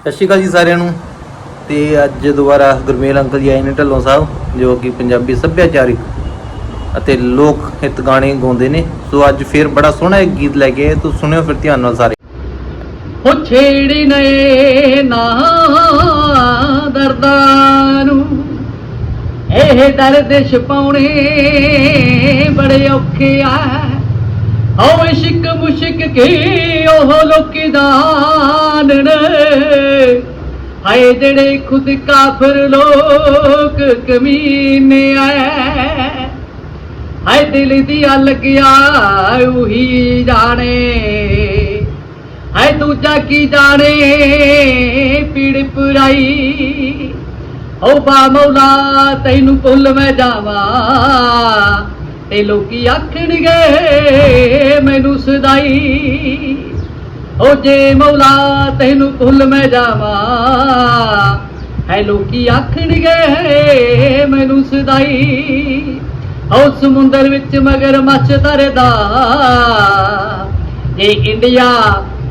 ਸਤਿ ਸ਼੍ਰੀ ਅਕਾਲ ਜੀ ਸਾਰਿਆਂ ਨੂੰ। ਤੇ ਅੱਜ ਦੁਬਾਰਾ ਗੁਰਮੇਲ ਅੰਕਲ ਜੀ ਆਏ ਨੇ ਢੱਲੋਂ ਸਾਹਿਬ, ਜੋ ਕਿ ਪੰਜਾਬੀ ਸੱਭਿਆਚਾਰਿਕ ਅਤੇ ਲੋਕ ਹਿੱਤ ਗਾਣੇ ਗਾਉਂਦੇ ਨੇ। ਸੋ ਅੱਜ ਫੇਰ ਬੜਾ ਸੋਹਣਾ ਇੱਕ ਗੀਤ ਲੈ ਕੇ ਆਏ ਤੂੰ ਸੁਣਿਓ ਫਿਰ ਧਿਆਨ ਨਾਲ ਸਾਰੇ। ਹੋ ਛੇੜੀ ਨੇ ਨਾ ਦਰਦਾਂ ਨੂੰ ਇਹ ਦਰਦ ਛਪਾਉਣੇ ਬੜੇ ਔਖੇ ਆ। ਹਉ ਇਸ਼ਕ ਮੁਸ਼ਕ ਕੀ ਉਹ ਲੋਕੀ ਦਾਨ ਹਾਏ ਜਿਹੜੇ ਖੁਦ ਕਾਫਰ ਲੋਕ ਕਮੀਨੇ ਆ ਹਾਏ ਦਿਲ ਦੀ ਲੱਗਿਆ ਉਹੀ ਜਾਣੇ। ਹਾਏ ਦੂਜਾ ਕੀ ਜਾਣੇ ਪੀੜ ਪੁਰਾਈ। ਓ ਬਾ ਮੌਲਾ ਤੈਨੂੰ ਭੁੱਲ ਮੈਂ ਜਾਵਾਂ। ਤੇ ਲੋਕੀ ਆਖਣਗੇ, ਮੈਨੂੰ ਸਦਾਈ ਓ ਜੇ ਮੌਲਾ, ਤੈਨੂੰ ਭੁੱਲ ਮੈਂ ਜਾਵਾਂ। ਹੈ ਲੋਕੀ ਆਖਣਗੇ, ਮੈਨੂੰ ਸਦਾਈ ਓ ਸਮੁੰਦਰ ਵਿੱਚ ਮਗਰ ਮੱਛ ਤਰਦਾ। ਇਹ ਇੰਡੀਆ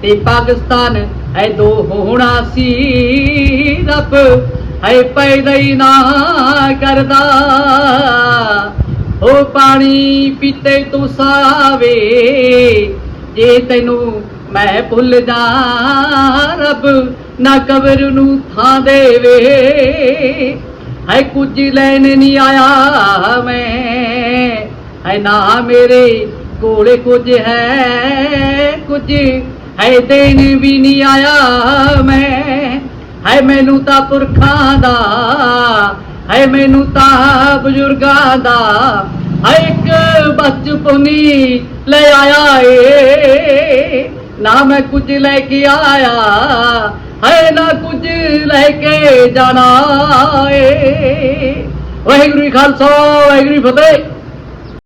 ਤੇ ਪਾਕਿਸਤਾਨ ਐ ਦੋ ਹੋਣਾ ਸੀ, ਰੱਬ ਐ ਪੈਦਾ ਹੀ ਨਾ ਕਰਦਾ। ਉਹ ਪਾਣੀ ਪੀਤੇ ਤੂੰ ਸਾਵੇ, ਜੇ ਤੈਨੂੰ ਮੈਂ ਭੁੱਲ ਜਾ ਰੱਬ, ਨਾ ਕਬਰ ਨੂੰ ਥਾਂ ਦੇਵੇ। ਹੈ ਕੁਝ ਲੈਣ ਨਹੀਂ ਆਇਆ ਮੈਂ ਹੈ ਨਾ ਮੇਰੇ ਕੋਲੇ ਕੁਝ ਹੈ ਕੁਝ ਹੈ ਦੇਣ ਵੀ ਨਹੀਂ ਆਇਆ ਮੈਂ ਹੈ ਮੈਨੂੰ ਤਾਂ ਪੁਰਖਾਂ ਦਾ ਹੈ ਮੈਨੂੰ ਤਾਂ ਬਜ਼ੁਰਗਾਂ ਦਾ ਹੈ ਇੱਕ ਬਚਪਨੀ ਲੈ ਆਇਆ ਏ। ਨਾ ਮੈਂ ਕੁਝ ਲੈ ਕੇ ਆਇਆ ਹੈ ਨਾ ਕੁਝ ਲੈ ਕੇ ਜਾਣਾ ਏ। ਵਾਹਿਗੁਰੂ ਖਾਲਸਾ, ਵਾਹਿਗੁਰੂ ਫਤਿਹ।